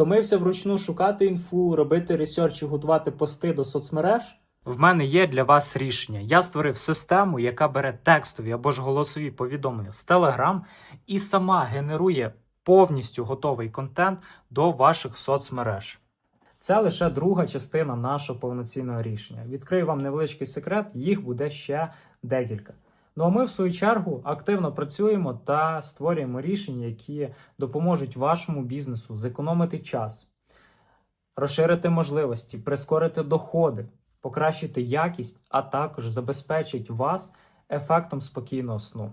Втомився вручну шукати інфу, робити ресерч і готувати пости до соцмереж? В мене є для вас рішення. Я створив систему, яка бере текстові або ж голосові повідомлення з Telegram і сама генерує повністю готовий контент до ваших соцмереж. Це лише друга частина нашого повноцінного рішення. Відкрию вам невеличкий секрет, їх буде ще декілька. Ну а ми, в свою чергу, активно працюємо та створюємо рішення, які допоможуть вашому бізнесу зекономити час, розширити можливості, прискорити доходи, покращити якість, а також забезпечить вас ефектом спокійного сну.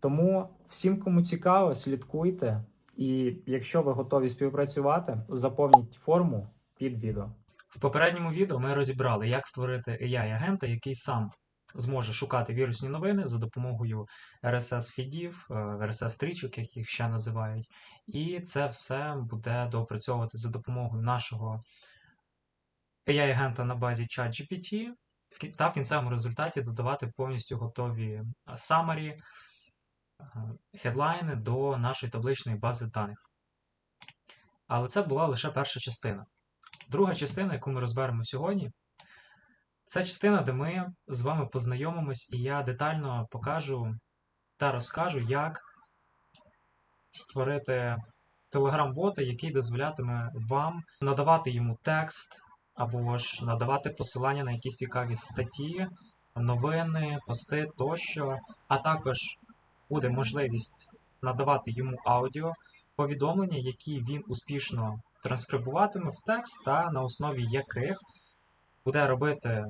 Тому всім, кому цікаво, слідкуйте. І якщо ви готові співпрацювати, заповніть форму під відео. В попередньому відео ми розібрали, як створити AI-агента, який сам зможе шукати вірусні новини за допомогою RSS-фідів, RSS-стрічок, як їх ще називають. І це все буде доопрацьовувати за допомогою нашого AI-агента на базі ChatGPT, та в кінцевому результаті додавати повністю готові summary, е, хедлайни до нашої табличної бази даних. Але це була лише перша частина. Друга частина, яку ми розберемо сьогодні, це частина, де ми з вами познайомимось, і я детально покажу та розкажу, як створити телеграм-бота, який дозволятиме вам надавати йому текст або ж надавати посилання на якісь цікаві статті, новини, пости тощо, а також буде можливість надавати йому аудіо повідомлення, які він успішно транскрибуватиме в текст, та на основі яких буде робити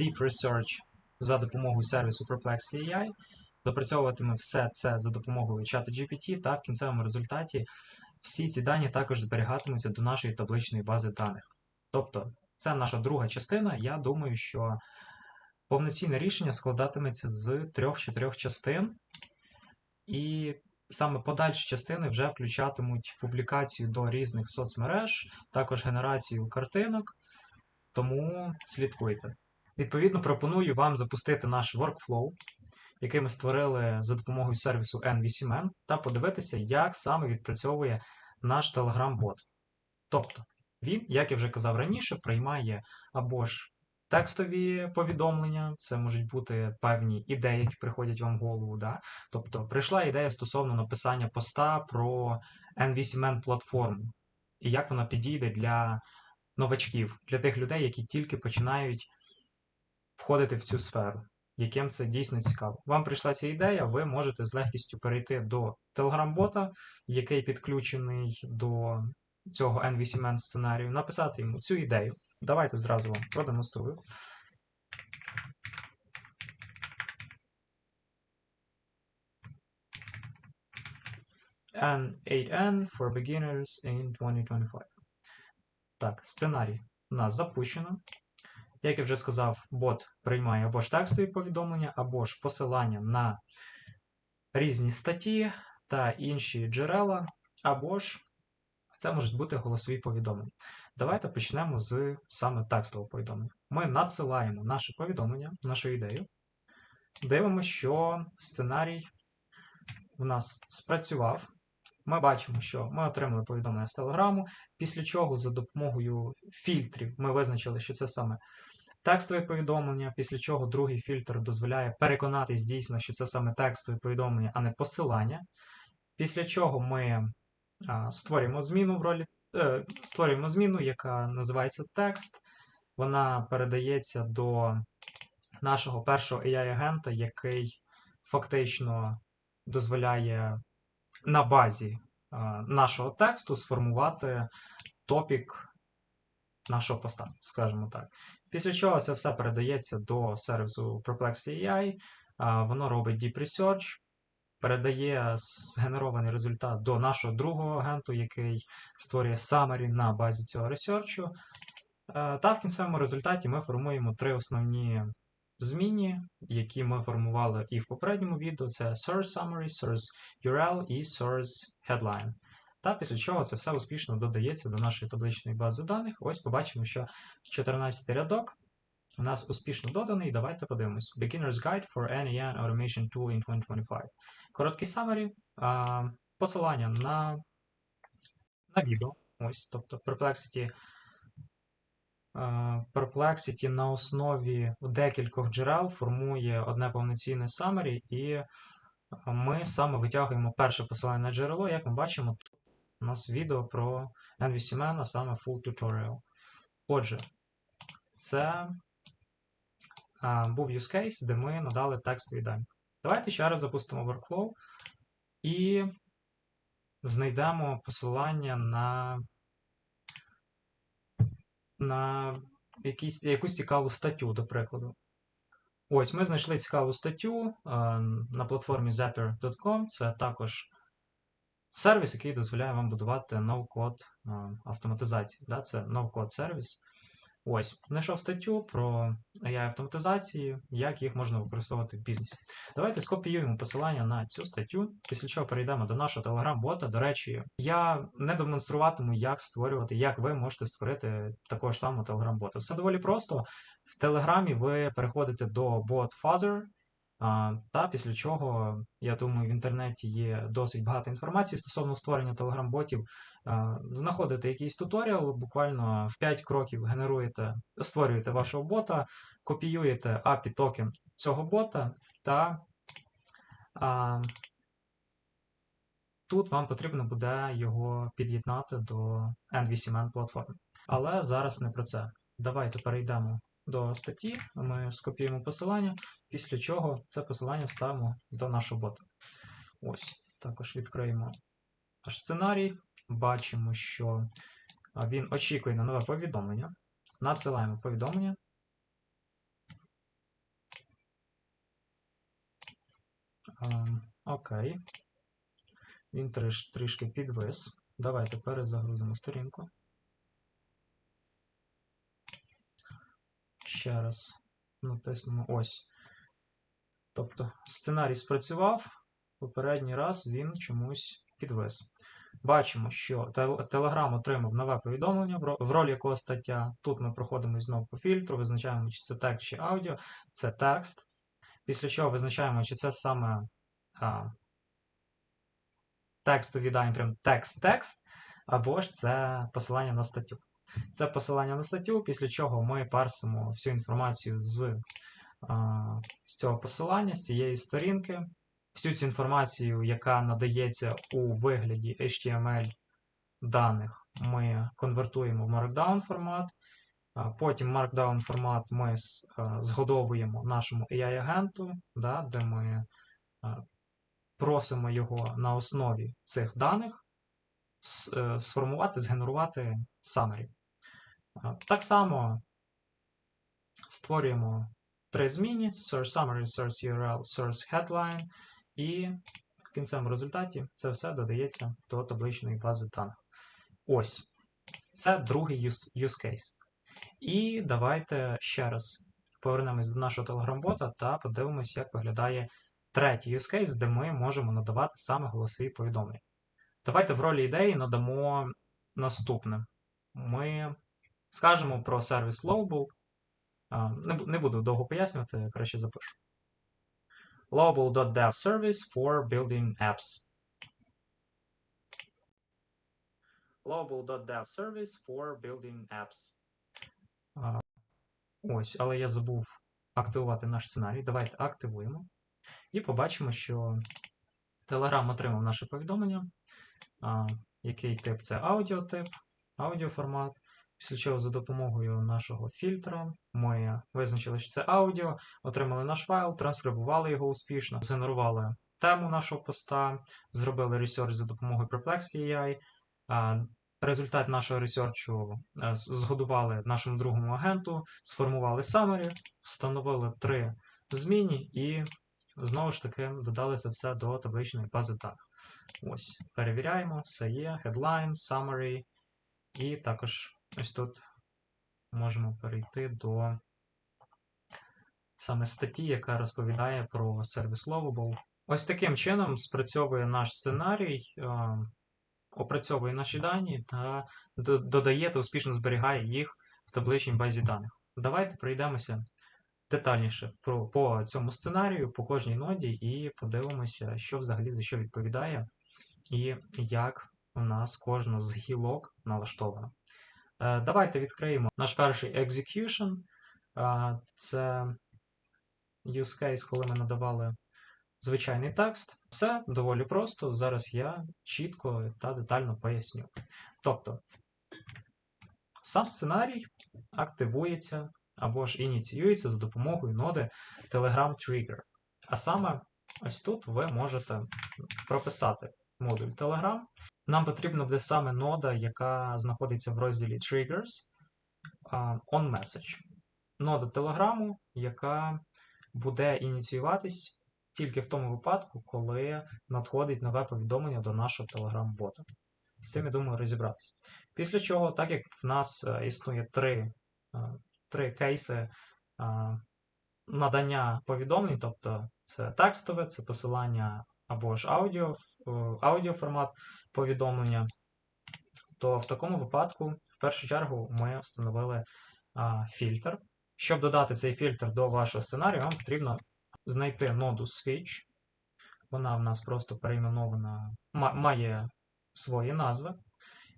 deep research за допомогою сервісу Perplexity AI, допрацьовуватиме все це за допомогою чату GPT, та в кінцевому результаті всі ці дані також зберігатимуться до нашої табличної бази даних. Тобто, це наша друга частина. Я думаю, що повноцінне рішення складатиметься з трьох-чотирьох частин, і саме подальші частини вже включатимуть публікацію до різних соцмереж, також генерацію картинок, тому слідкуйте. Відповідно, пропоную вам запустити наш workflow, який ми створили за допомогою сервісу N8N, та подивитися, як саме відпрацьовує наш Telegram-бот. Тобто, він, як я вже казав раніше, приймає або ж текстові повідомлення, це можуть бути певні ідеї, які приходять вам в голову. Да? Тобто, прийшла ідея стосовно написання поста про N8N платформу і як вона підійде для новачків, для тих людей, які тільки починають входити в цю сферу, яким це дійсно цікаво. Вам прийшла ця ідея, ви можете з легкістю перейти до Telegram-бота, який підключений до цього N8N сценарію, написати йому цю ідею. Давайте зразу вам продемонструю. N8N for beginners in 2025. Так, сценарій у нас запущено. Як я вже сказав, бот приймає або ж текстові повідомлення, або ж посилання на різні статті та інші джерела, або ж це можуть бути голосові повідомлення. Давайте почнемо з саме текстового повідомлення. Ми надсилаємо наше повідомлення, нашу ідею. Дивимося, що сценарій у нас спрацював. Ми бачимо, що ми отримали повідомлення з Телеграму, після чого за допомогою фільтрів ми визначили, що це саме текстове повідомлення, після чого другий фільтр дозволяє переконатись дійсно, що це саме текстове повідомлення, а не посилання. Після чого ми а, створюємо зміну в ролі, е, створюємо зміну, яка називається текст. Вона передається до нашого першого AI-агента, який фактично дозволяє на базі нашого тексту сформувати топік нашого поста, скажімо так. Після чого це все передається до сервісу Perplexity AI, воно робить Deep Research, передає згенерований результат до нашого другого агенту, який створює summary на базі цього ресерчу. Е, Та в кінцевому результаті ми формуємо три основні зміни, які ми формували і в попередньому відео: це source summary, source URL і source headline. Та після чого це все успішно додається до нашої табличної бази даних. Ось побачимо, що 14 рядок у нас успішно доданий. Давайте подивимось. Beginner's Guide for NEN Automation Tool in 2025. Короткий summary, посилання на, на відео, Ось, тобто Perplexity, Perplexity на основі декількох джерел формує одне повноцінне summary, і ми саме витягуємо перше посилання на джерело. Як ми бачимо, тут у нас відео про NVCMN, а саме Full Tutorial. Отже, це був use case, де ми надали текстові дані. Давайте ще раз запустимо workflow і знайдемо посилання на, на якісь, якусь цікаву статтю, до прикладу. Ось, ми знайшли цікаву статтю а, на платформі Zapier.com. Це також сервіс, який дозволяє вам будувати ноу-код автоматизації. Да? Це ноу-код сервіс. Ось, знайшов статтю про AI автоматизацію, як їх можна використовувати в бізнесі. Давайте скопіюємо посилання на цю статтю, після чого перейдемо до нашого телеграм-бота. До речі, я не демонструватиму, як створювати, як ви можете створити такого ж самого телеграм-бота. Все доволі просто. В Телеграмі ви переходите до bot а, Та після чого, я думаю, в інтернеті є досить багато інформації стосовно створення телеграм-ботів. Знаходите якийсь туторіал, буквально в 5 кроків генеруєте, створюєте вашого бота, копіюєте API токен цього бота, та а, тут вам потрібно буде його під'єднати до NVCMN платформи. Але зараз не про це. Давайте перейдемо до статті, ми скопіюємо посилання, після чого це посилання вставимо до нашого бота. Ось, також відкриємо наш сценарій. Бачимо, що він очікує на нове повідомлення. Надсилаємо повідомлення. Окей. Він трішки підвис. Давайте перезагрузимо сторінку. Ще раз натиснемо ось. Тобто сценарій спрацював, попередній раз він чомусь підвис. Бачимо, що Telegram отримав нове повідомлення, в ролі якого стаття. Тут ми проходимо знову по фільтру, визначаємо, чи це текст чи аудіо, це текст. Після чого визначаємо, чи це саме а, текстові дані, прям текст-текст, або ж це посилання на статтю. Це посилання на статтю, після чого ми парсимо всю інформацію з, з цього посилання, з цієї сторінки. Всю цю інформацію, яка надається у вигляді HTML даних, ми конвертуємо в Markdown формат. Потім Markdown формат ми згодовуємо нашому AI-агенту, да, де ми просимо його на основі цих даних е, сформувати, згенерувати summary. Так само створюємо три зміни: source summary, source URL, source headline, і в кінцевому результаті це все додається до табличної бази даних. Ось. Це другий use, case. І давайте ще раз повернемось до нашого Telegram-бота та подивимось, як виглядає третій use case, де ми можемо надавати саме голосові повідомлення. Давайте в ролі ідеї надамо наступне. Ми скажемо про сервіс Lowball. Не буду довго пояснювати, краще запишу. Lowball.dev service for building apps. Lowball.dev service for building apps. Ось, але я забув активувати наш сценарій. Давайте активуємо. І побачимо, що Telegram отримав наше повідомлення. Який тип це аудіотип, аудіоформат. Після чого за допомогою нашого фільтра ми визначили, що це аудіо, отримали наш файл, транскрибували його успішно, згенерували тему нашого поста, зробили ресерч за допомогою Perplexity AI. Результат нашого ресерчу е, згодували нашому другому агенту, сформували summary, встановили три зміни і знову ж таки додали це все до табличної бази даних. Ось, перевіряємо, все є, headline, summary, і також ось тут можемо перейти до саме статті, яка розповідає про сервіс Lovable. Ось таким чином спрацьовує наш сценарій, опрацьовує наші дані та додає та успішно зберігає їх в табличній базі даних. Давайте пройдемося детальніше про, по цьому сценарію, по кожній ноді, і подивимося, що взагалі за що відповідає, і як у нас кожна з гілок налаштована. Е, Давайте відкриємо наш перший execution. Е, Це use case, коли ми надавали звичайний текст. Все доволі просто. Зараз я чітко та детально поясню. Тобто, сам сценарій активується або ж ініціюється за допомогою ноди Telegram Trigger. А саме, ось тут ви можете прописати модуль Telegram. Нам потрібна буде саме нода, яка знаходиться в розділі Triggers on Message. Нода Телеграму, яка буде ініціюватись тільки в тому випадку, коли надходить нове повідомлення до нашого Telegram-бота. З цим, я думаю, розібратися. Після чого, так як в нас е, існує три, е, три кейси е, надання повідомлень, тобто це текстове, це посилання або ж аудіо, аудіоформат повідомлення, то в такому випадку, в першу чергу, ми встановили а, фільтр. Щоб додати цей фільтр до вашого сценарію, вам потрібно знайти ноду Switch. Вона в нас просто перейменована, ма- має свої назви.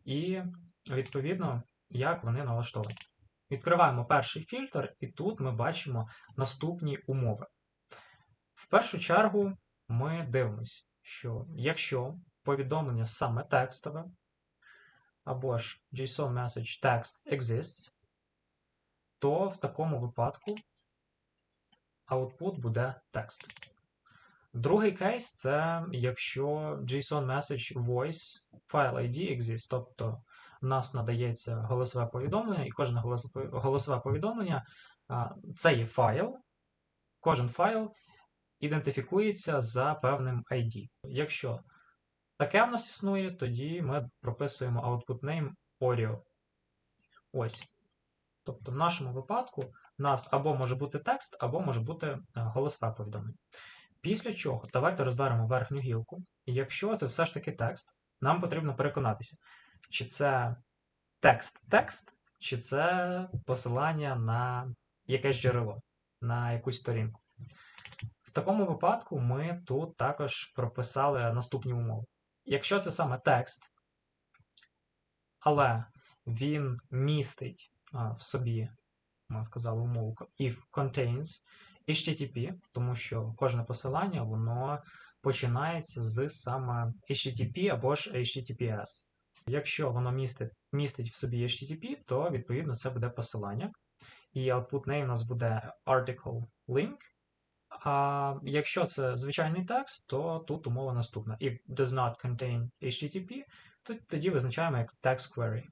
І, відповідно, як вони налаштовані. Відкриваємо перший фільтр, і тут ми бачимо наступні умови. В першу чергу ми дивимося, що якщо повідомлення саме текстове, або ж JSON message text exists, то в такому випадку output буде текст. Другий кейс це якщо JSON message voice file ID exists, тобто в нас надається голосове повідомлення, і кожне голосове повідомлення це є файл. Кожен файл ідентифікується за певним ID. Якщо таке в нас існує, тоді ми прописуємо output name Oreo. Ось. Тобто, в нашому випадку в нас або може бути текст, або може бути е, голосове повідомлення. Після чого давайте розберемо верхню гілку. І якщо це все ж таки текст, нам потрібно переконатися, чи це текст-текст, чи це посилання на якесь джерело, на якусь сторінку. В такому випадку ми тут також прописали наступні умови. Якщо це саме текст, але він містить в собі, ми вказали умову, if contains HTTP, тому що кожне посилання воно починається з саме HTTP або ж HTTPS. Якщо воно містить, містить в собі HTTP, то відповідно це буде посилання. І output name у нас буде article link. А якщо це звичайний текст, то тут умова наступна. If does not contain HTTP, то тоді визначаємо як text query.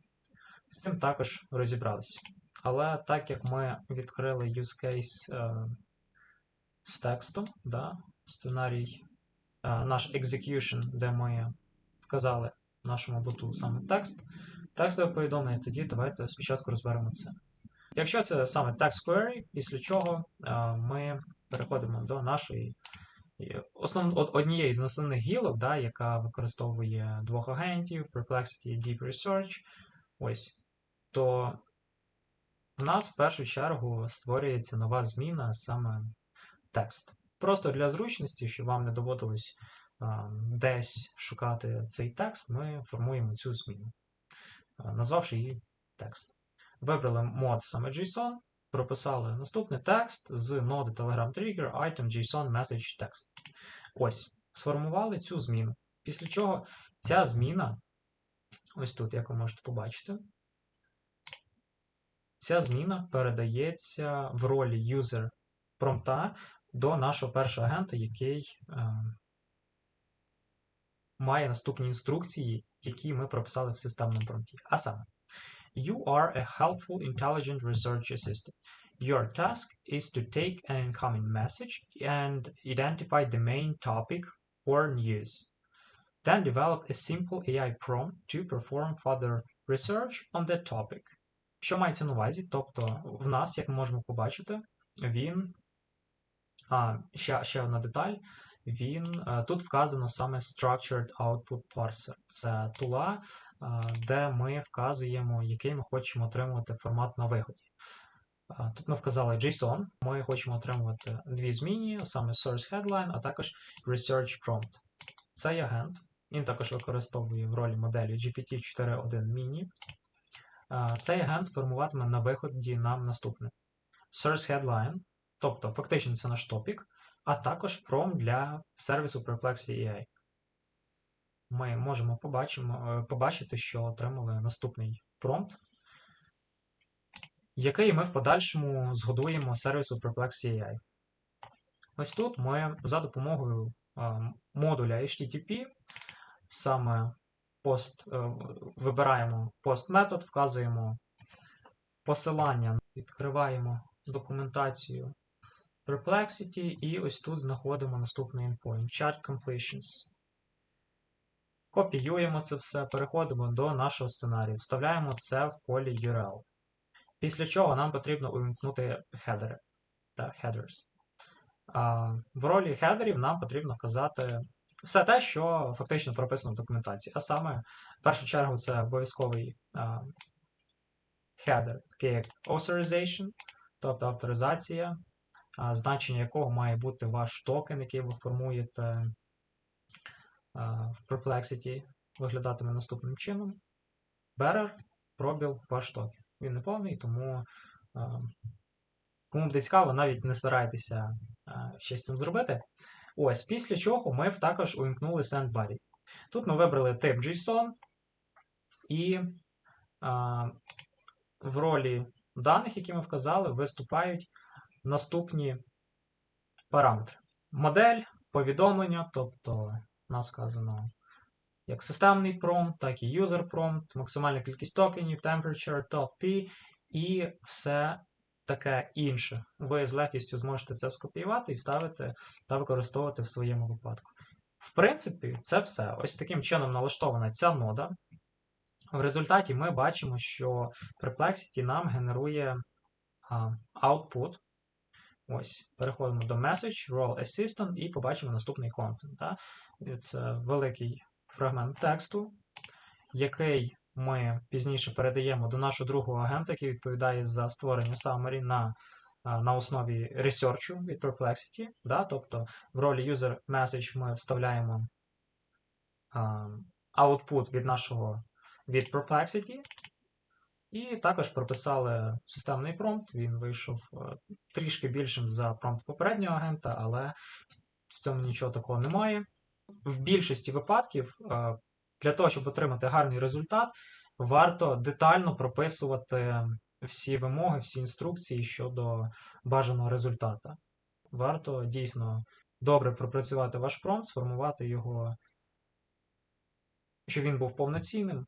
З цим також розібралися. Але так як ми відкрили use case е, з текстом, да, сценарій, е, наш execution, де ми вказали нашому боту саме текст, текстове повідомлення, тоді давайте спочатку розберемо це. Якщо це саме text query, після чого е, ми переходимо до нашої основ, однієї з основних гілок, да, яка використовує двох агентів, Perplexity і Deep Research, ось, то в нас в першу чергу створюється нова зміна саме текст. Просто для зручності, щоб вам не доводилось а, десь шукати цей текст, ми формуємо цю зміну, назвавши її текст. Вибрали мод саме JSON, прописали наступний текст з ноди Telegram Trigger item JSON message text. Ось, сформували цю зміну. Після чого ця зміна, ось тут, як ви можете побачити, ця зміна передається в ролі user промпта до нашого першого агента, який е, має наступні інструкції, які ми прописали в системному промпті. А саме, You are a helpful, intelligent research assistant. Your task is to take an incoming message and identify the main topic or news. Then develop a simple AI prompt to perform further research on that topic. Що мається на увазі? Тобто, в нас, як ми можемо побачити, він. А, ще, ще одна деталь. Він е, тут вказано саме Structured Output Parser. Це тула, е, де ми вказуємо, який ми хочемо отримувати формат на виході. Тут ми вказали JSON. Ми хочемо отримувати дві зміни, саме Source Headline, а також Research Prompt. Цей агент Він також використовує в ролі моделі GPT-4.1 Mini. Цей агент формуватиме на виході нам наступне: Source Headline, тобто фактично це наш топік, а також пром для сервісу Perplexity AI. Ми можемо побачимо, е, побачити, що отримали наступний промпт, який ми в подальшому згодуємо сервісу Perplexity.ai. Ось тут ми за допомогою е, модуля HTTP саме пост, е, вибираємо пост метод, вказуємо посилання, відкриваємо документацію Perplexity і ось тут знаходимо наступний endpoint Chat Completions. Копіюємо це все, переходимо до нашого сценарію, вставляємо це в полі URL. Після чого нам потрібно увімкнути хедери та headers. А, В ролі хедерів нам потрібно вказати все те, що фактично прописано в документації. А саме, в першу чергу, це обов'язковий хедер, такий як authorization, тобто авторизація, а, значення якого має бути ваш токен, який ви формуєте в Perplexity, виглядатиме наступним чином. Bearer, пробіл, ваш токен. Він не повний, тому а, кому буде цікаво, навіть не старайтеся а, щось з цим зробити. Ось, після чого ми також увімкнули SendBody. Тут ми вибрали тип JSON, і а, в ролі даних, які ми вказали, виступають наступні параметри. Модель, повідомлення, тобто нас сказано як системний промпт, так і user prompt, максимальна кількість токенів, temperature, top P і все таке інше. Ви з легкістю зможете це скопіювати і вставити та використовувати в своєму випадку. В принципі, це все. Ось таким чином налаштована ця нода. В результаті ми бачимо, що Perplexity нам генерує а, output. Ось, переходимо до Message, Role Assistant і побачимо наступний контент. Да? Це великий фрагмент тексту, який ми пізніше передаємо до нашого другого агента, який відповідає за створення summary на на основі ресерчу від Perplexity. Да? Тобто в ролі user message ми вставляємо а, output від нашого від Perplexity. І також прописали системний промпт. Він вийшов трішки більшим за промпт попереднього агента, але в цьому нічого такого немає. В більшості випадків для того, щоб отримати гарний результат, варто детально прописувати всі вимоги, всі інструкції щодо бажаного результата. Варто дійсно добре пропрацювати ваш промпт, сформувати його, щоб він був повноцінним.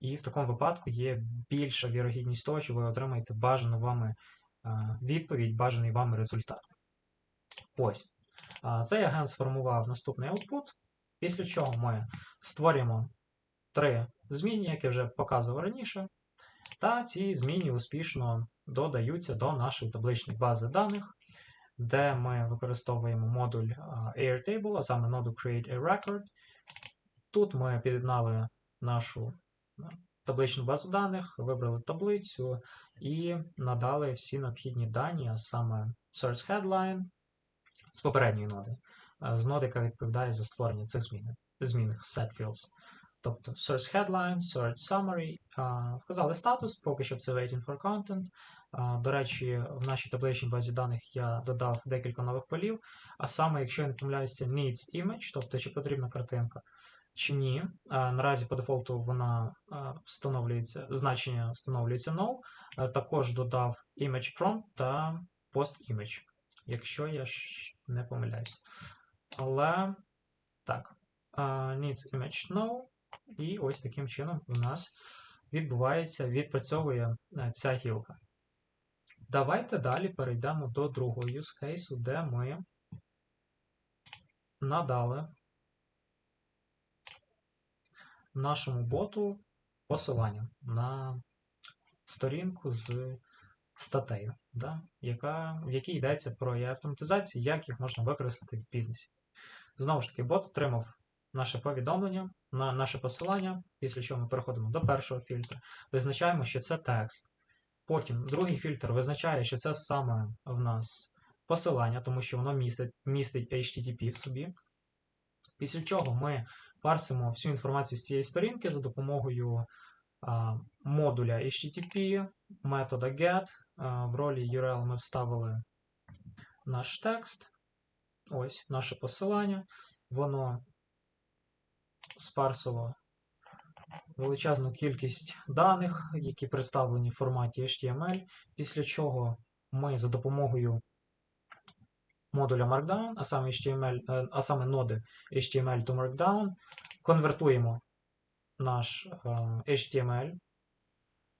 І в такому випадку є більша вірогідність того, що ви отримаєте бажану вами відповідь, бажаний вами результат. Ось. Цей агент сформував наступний output, після чого ми створюємо три змінні, які вже показував раніше. Та ці зміни успішно додаються до нашої табличної бази даних, де ми використовуємо модуль Airtable, а саме ноду Create a Record. Тут ми під'єднали нашу табличну базу даних, вибрали таблицю і надали всі необхідні дані, а саме Source Headline з попередньої ноди, з ноди, яка відповідає за створення цих змін, змінних setfields. Тобто source headline, source summary, вказали статус, поки що це waiting for content. До речі, в нашій табличній базі даних я додав декілька нових полів. А саме, якщо я не помиляюся, needs image, тобто чи потрібна картинка, чи ні. Наразі по дефолту вона встановлюється, значення встановлюється no. Також додав image prompt та post image, якщо я ж не помиляюсь. Але так, needs image no. І ось таким чином у нас відбувається, відпрацьовує е, ця гілка. Давайте далі перейдемо до другого use case, де ми надали нашому боту посилання на сторінку з статтею, да, яка, в якій йдеться про автоматизацію, як їх можна використати в бізнесі. Знову ж таки, бот отримав наше повідомлення, на наше посилання, після чого ми переходимо до першого фільтру, визначаємо, що це текст. Потім другий фільтр визначає, що це саме в нас посилання, тому що воно містить, містить HTTP в собі. Після чого ми парсимо всю інформацію з цієї сторінки за допомогою модуля HTTP, метода get. В ролі URL ми вставили наш текст. Ось наше посилання. Воно спарсило величезну кількість даних, які представлені в форматі HTML, після чого ми за допомогою модуля Markdown, а саме, HTML, а саме ноди HTML to Markdown, конвертуємо наш е, HTML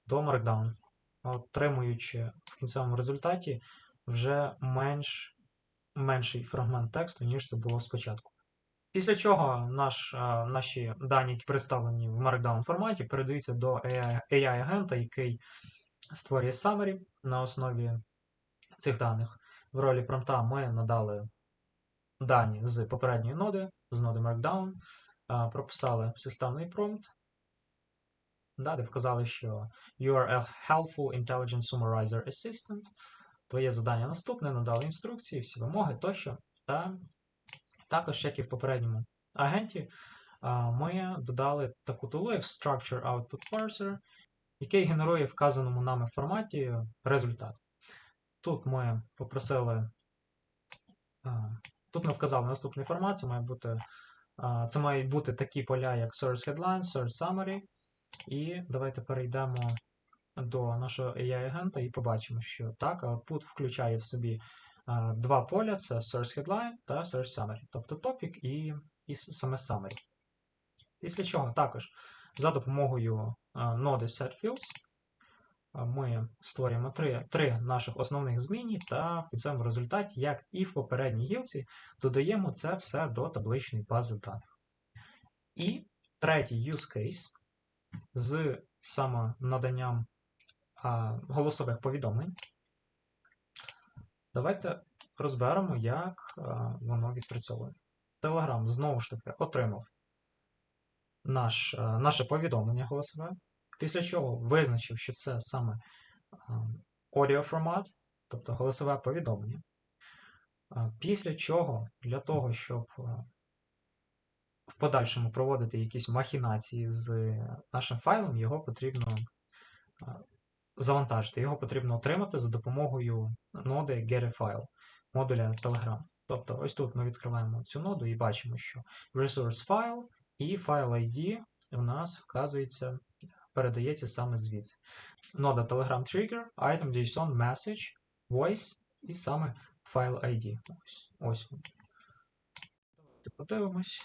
до Markdown, отримуючи в кінцевому результаті вже менш, менший фрагмент тексту, ніж це було спочатку. Після чого наш, е, наші дані, які представлені в Markdown форматі, передаються до AI-агента, який створює summary на основі цих даних. В ролі промпта ми надали дані з попередньої ноди, з ноди Markdown, е, прописали системний промпт, да, де вказали, що You are a helpful intelligent summarizer assistant. Твоє завдання наступне, надали інструкції, всі вимоги тощо. Та також, як і в попередньому агенті, ми додали таку тулу, як Structure Output Parser, який генерує вказаному нами форматі результат. Тут ми попросили, тут ми вказали наступний формат, це має бути, це мають бути такі поля, як Source Headline, Source Summary. І давайте перейдемо до нашого AI-агента і побачимо, що так, output включає в собі два поля: це Source Headline та Source Summary, тобто topic і, і саме Summary. Після чого також за допомогою ноди SetFields ми створюємо три, три наших основних зміни, та в кінцевому результаті, як і в попередній гілці, додаємо це все до табличної бази даних. І третій use case з самонаданням а, голосових повідомлень. Давайте розберемо, як а, воно відпрацьовує. Telegram знову ж таки отримав наш, а, наше повідомлення голосове, після чого визначив, що це саме аудіоформат, тобто голосове повідомлення. Після чого для того, щоб в подальшому проводити якісь махінації з нашим файлом, його потрібно завантажити. Його потрібно отримати за допомогою ноди getFile, модуля Telegram. Тобто, ось тут ми відкриваємо цю ноду і бачимо, що resource file і file ID у нас вказується, передається саме звідси. Нода Telegram Trigger, item JSON message, voice і саме file ID. Ось. ось. Давайте Подивимось.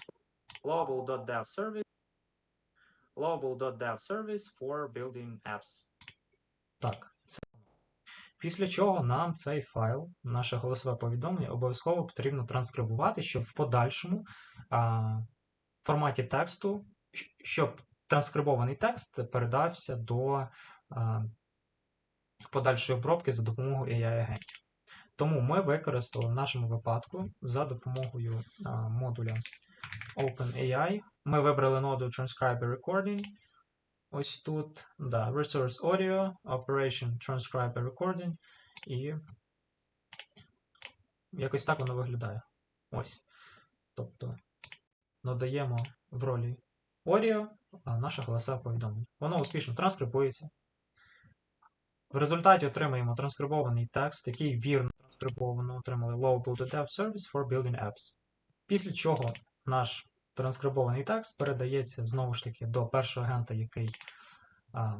Global.dev service. Global.dev service for building apps. Так, це. Після чого нам цей файл, наше голосове повідомлення, обов'язково потрібно транскрибувати, щоб в подальшому а, в форматі тексту, щоб транскрибований текст передався до а, подальшої обробки за допомогою AI-агентів. Тому ми використали в нашому випадку за допомогою а, модуля OpenAI. Ми вибрали ноду Transcriber Recording. Ось тут, да, Resource Audio, Operation Transcriber Recording. І якось так воно виглядає. Ось. Тобто надаємо в ролі Audio наше голосове повідомлення. Воно успішно транскрибується. В результаті отримаємо транскрибований текст, який вірно транскрибовано отримали Low-Dev Service for Building Apps. Після чого наш транскрибований текст передається знову ж таки до першого агента, який а,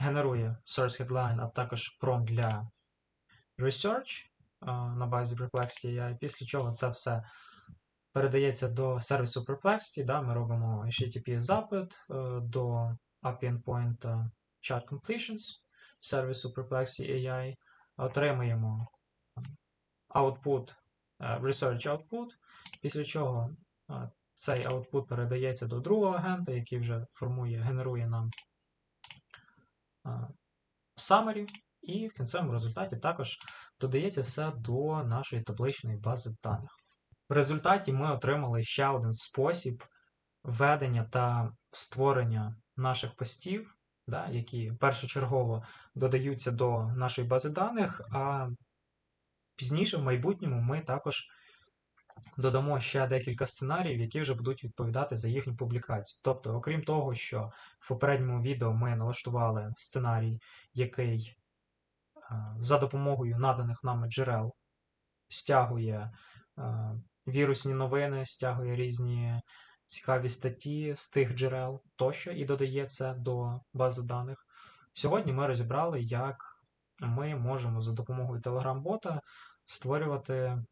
генерує source headline, а також prompt для research а, на базі Perplexity AI. Після чого це все передається до сервісу Perplexity. Да, ми робимо HTTP запит е, до API endpoint chat completions сервісу Perplexity AI. Отримаємо output, е, research output, після чого е, цей output передається до другого агента, який вже формує, генерує нам summary, і в кінцевому результаті також додається все до нашої табличної бази даних. В результаті ми отримали ще один спосіб ведення та створення наших постів, да, які першочергово додаються до нашої бази даних, а пізніше в майбутньому ми також додамо ще декілька сценаріїв, які вже будуть відповідати за їхню публікацію. Тобто, окрім того, що в попередньому відео ми налаштували сценарій, який е, за допомогою наданих нами джерел стягує е, вірусні новини, стягує різні цікаві статті з тих джерел тощо і додає це до бази даних. Сьогодні ми розібрали, як ми можемо за допомогою Telegram-бота створювати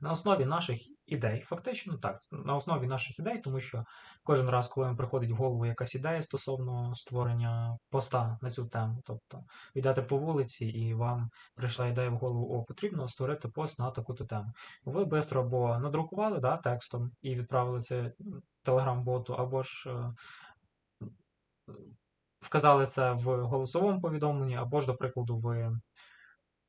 на основі наших ідей. Фактично так, на основі наших ідей, тому що кожен раз, коли вам приходить в голову якась ідея стосовно створення поста на цю тему, тобто йдете по вулиці і вам прийшла ідея в голову, о, потрібно створити пост на таку-то тему. Ви швидко або надрукували да, текстом і відправили це телеграм-боту, або ж е, вказали це в голосовому повідомленні, або ж, до прикладу, ви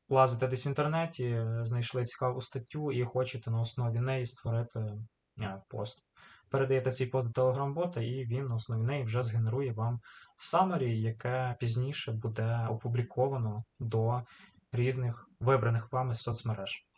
лазите десь в інтернеті, знайшли цікаву статтю і хочете на основі неї створити е, пост. Передаєте свій пост до Telegram-бота, і він на основі неї вже згенерує вам summary, яке пізніше буде опубліковано до різних вибраних вами соцмереж.